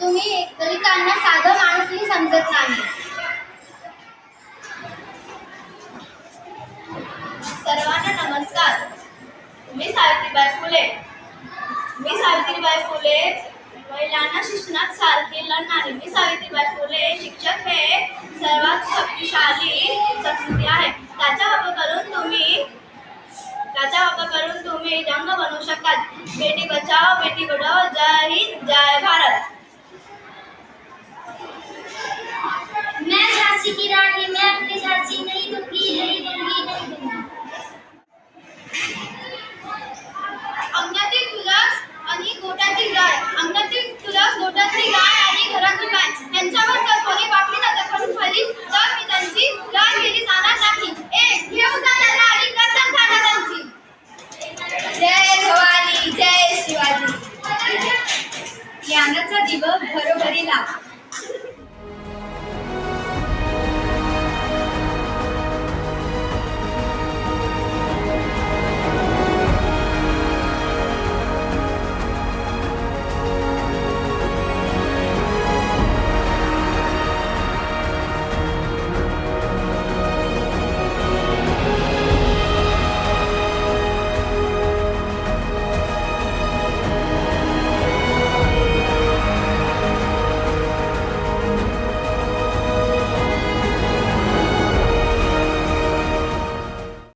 तुम्ही दलितांना साधं माणूसही समजत नाही. सर्वांना नमस्कार. मी सावित्रीबाई फुले. मी सावित्रीबाई फुले. महिलांना शिक्षणात सारखी नाही. मी सावित्रीबाई फुले. शिक्षक हे सर्वात शक्तिशाली संस्कृती आहे. त्याचा वापर करून तुम्ही त्याचा वापर करून तुम्ही रंग बनवू शकतात बेटी बचाओ बेटी बढाओ भवानी दिवस घरोघरी लावा